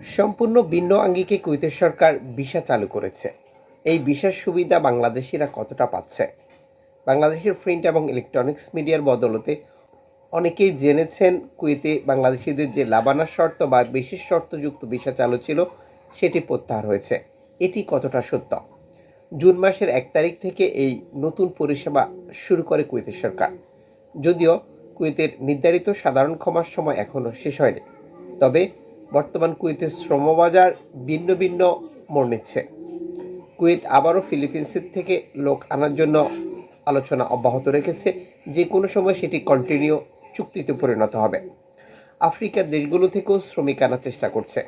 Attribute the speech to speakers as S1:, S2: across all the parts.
S1: সম্পূর্ণ ভিন্ন আঙ্গিকে কুয়েতের সরকার ভিসা চালু করেছে। এই ভিসার সুবিধা বাংলাদেশিরা কতটা পাচ্ছে? বাংলাদেশের প্রিন্ট এবং ইলেকট্রনিক্স মিডিয়ার বদলতে অনেকেই জেনেছেন কুয়েতে বাংলাদেশিদের যে লাবানা শর্ত বা বিশেষ শর্তযুক্ত ভিসা চালু ছিল, সেটি প্রত্যাহার হয়েছে। এটি কতটা সত্য? জুন মাসের এক তারিখ থেকে এই নতুন পরিষেবা শুরু করে কুয়েতের সরকার। যদিও কুয়েতের নির্ধারিত সাধারণ ক্ষমার সময় এখনও শেষ হয়নি। তবে বর্তমান কুয়েতের শ্রমবাজার ভিন্ন ভিন্ন মোড় নিচ্ছে। কুয়েত আবারও ফিলিপিন্সের থেকে লোক আনার জন্য আলোচনা অব্যাহত রেখেছে। যে কোনো সময় সেটি কন্টিনিউ চুক্তিতে পরিণত হবে। আফ্রিকার দেশগুলো থেকেও শ্রমিক আনার চেষ্টা করছে।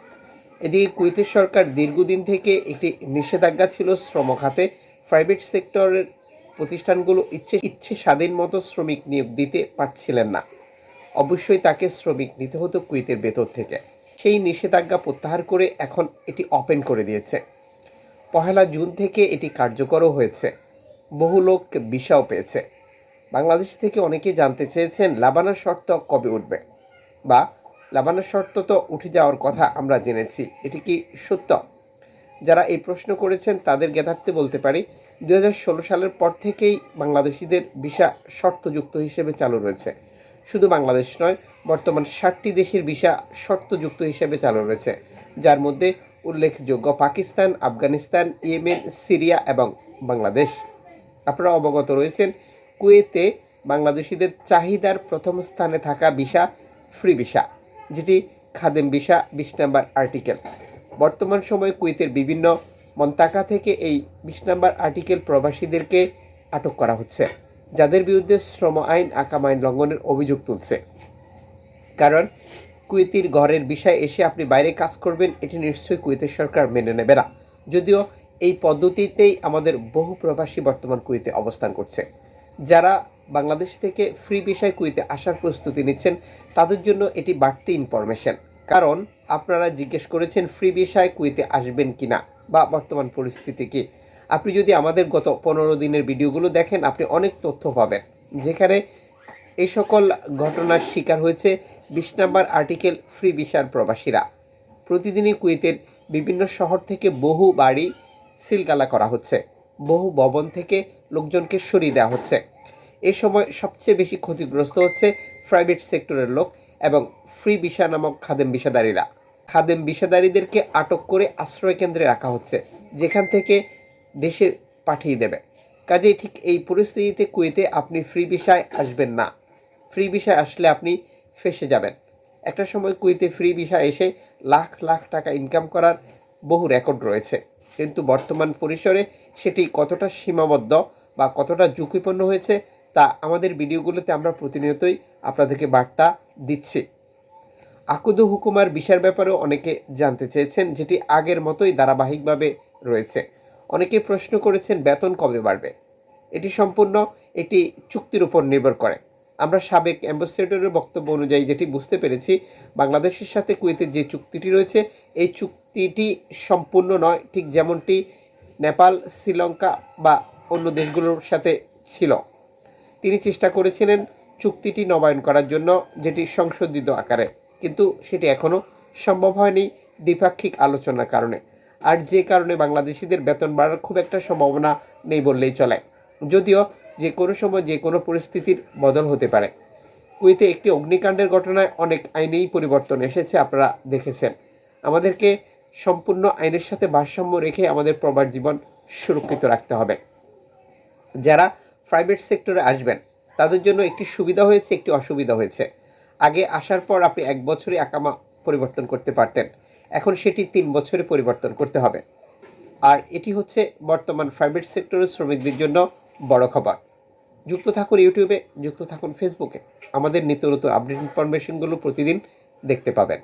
S1: এদিকে কুয়েতের সরকার দীর্ঘদিন থেকে একটি নিষেধাজ্ঞা ছিল শ্রম খাতে। প্রাইভেট সেক্টরের প্রতিষ্ঠানগুলো ইচ্ছে ইচ্ছে স্বাধীন মতো শ্রমিক নিয়োগ দিতে পারছিলেন না। অবশ্যই তাকে শ্রমিক নিতে হতো কুয়েতের ভেতর থেকে। সেই নিষেধাজ্ঞা প্রত্যাহার করে এখন এটি ওপেন করে দিয়েছে। পহেলা জুন থেকে এটি কার্যকরও হয়েছে। বহু লোক ভিসাও পেয়েছে। বাংলাদেশ থেকে অনেকে জানতে চেয়েছেন লাবানার শর্ত কবে উঠবে? বা লাবানার শর্ত তো উঠে যাওয়ার কথা আমরা জেনেছি, এটি কি সত্য? যারা এই প্রশ্ন করেছেন তাদের জ্ঞাতার্থে বলতে পারি, দুই হাজার ষোলো সালের পর থেকেই বাংলাদেশিদের ভিসা শর্তযুক্ত হিসেবে চালু রয়েছে। শুধু বাংলাদেশ নয় বর্তমান ষাটটি দেশের ভিসা শর্তযুক্ত হিসেবে চালু রয়েছে, যার মধ্যে উল্লেখযোগ্য পাকিস্তান, আফগানিস্তান, ইয়েমেন, সিরিয়া এবং বাংলাদেশ। আপনারা অবগত রয়েছেন, কুয়েতে বাংলাদেশিদের চাহিদার প্রথম স্থানে থাকা ভিসা, ফ্রি ভিসা, যেটি খাদেম ভিসা, বিশ নাম্বার আর্টিকেল। বর্তমান সময়ে কুয়েতের বিভিন্ন মন্তাকা থেকে এই বিশ নাম্বার আর্টিকেল প্রবাসীদেরকে আটক করা হচ্ছে, যাদের বিরুদ্ধে শ্রম আইন, আকাম আইন লঙ্ঘনের অভিযোগ তুলছে। কারণ কুয়েতির ঘরের বিষয় এসে আপনি বাইরে কাজ করবেন, এটি নিশ্চয়ই কুয়েতের সরকার মেনে নেবে না। যদিও এই পদ্ধতিতেই আমাদের বহু প্রবাসী বর্তমান কুয়েতে অবস্থান করছে। যারা বাংলাদেশ থেকে ফ্রি বিষয় কুয়েতে আসার প্রস্তুতি নিচ্ছেন, তাদের জন্য এটি বাড়তি ইনফরমেশন কারণ আপনারা জিজ্ঞেস করেছেন ফ্রি বিষয় কুয়েতে আসবেন কি না বা বর্তমান পরিস্থিতি কি? আপনি যদি আমাদের গত পনেরো দিনের ভিডিওগুলো দেখেন, আপনি অনেক তথ্য পাবেন। যেখানে এই সকল ঘটনার শিকার হয়েছে বিশ নাম্বার আর্টিকেল ফ্রি ভিসার প্রবাসীরা। প্রতিদিনই কুয়েতের বিভিন্ন শহর থেকে বহু বাড়ি সিলগালা করা হচ্ছে। বহু ভবন থেকে লোকজনকে সরিয়ে দেওয়া হচ্ছে। এ সময় সবচেয়ে বেশি ক্ষতিগ্রস্ত হচ্ছে প্রাইভেট সেক্টরের লোক এবং ফ্রি ভিসা নামক খাদেম বিষাদারীরা। খাদেম বিষাদারীদেরকে আটক করে আশ্রয় কেন্দ্রে রাখা হচ্ছে, যেখান থেকে দেশে পাঠিয়ে দেবে। কাজেই ঠিক এই পরিস্থিতিতে কুয়েতে আপনি ফ্রি ভিসায় আসবেন না। ফ্রি ভিসায় আসলে আপনি ফেসে যাবেন। একটা সময় কুইতে ফ্রি ভিসা এসে লাখ লাখ টাকা ইনকাম করার বহু রেকর্ড রয়েছে। কিন্তু বর্তমান পরিসরে সেটি কতটা সীমাবদ্ধ বা কতটা ঝুঁকিপূর্ণ হয়েছে তা আমাদের ভিডিওগুলোতে আমরা প্রতিনিয়তই আপনাদেরকে বার্তা দিচ্ছি। আকুদু হুকুমার বিষয়ের ব্যাপারেও অনেকে জানতে চেয়েছেন, যেটি আগের মতোই ধারাবাহিকভাবে রয়েছে। অনেকে প্রশ্ন করেছেন, বেতন কবে বাড়বে? এটি সম্পূর্ণ এটি চুক্তির উপর নির্ভর করে। আমরা সাবেক অ্যাম্বাসেডরের বক্তব্য অনুযায়ী যেটি বুঝতে পেরেছি, বাংলাদেশের সাথে কুয়েতের যে চুক্তিটি রয়েছে, এই চুক্তিটি সম্পূর্ণ নয়, ঠিক যেমনটি নেপাল, শ্রীলঙ্কা বা অন্য দেশগুলোর সাথে ছিল। তিনি চেষ্টা করেছিলেন চুক্তিটি নবায়ন করার জন্য, যেটি সংশোধিত আকারে। কিন্তু সেটি এখনও সম্ভব হয়নি দ্বিপাক্ষিক আলোচনার কারণে। আর যে কারণে বাংলাদেশিদের বেতন বাড়ার খুব একটা সম্ভাবনা নেই বললেই চলে। যদিও যে কোনো সময় যে কোনো পরিস্থিতির বদল হতে পারে। কুয়েতে একটি অগ্নিকাণ্ডের ঘটনায় অনেক আইনেই পরিবর্তন এসেছে, আপনারা দেখেছেন। আমাদেরকে সম্পূর্ণ আইনের সাথে ভারসাম্য রেখে আমাদের প্রবার জীবন সুরক্ষিত রাখতে হবে। যারা প্রাইভেট সেক্টরে আসবেন, তাদের জন্য একটি সুবিধা হয়েছে, একটি অসুবিধা হয়েছে। আগে আসার পর আপনি এক বছরে আকামা পরিবর্তন করতে পারতেন। এখন সেটি তিন বছরে পরিবর্তন করতে হবে। আর এটি হচ্ছে বর্তমান প্রাইভেট সেক্টরের শ্রমিকদের জন্য বড় খবর। যুক্ত থাকুন ইউটিউবে যুক্ত থাকুন ফেসবুকে আমাদের নিত্য নতুন আপডেট ইনফরমেশনগুলো প্রতিদিন দেখতে পাবেন।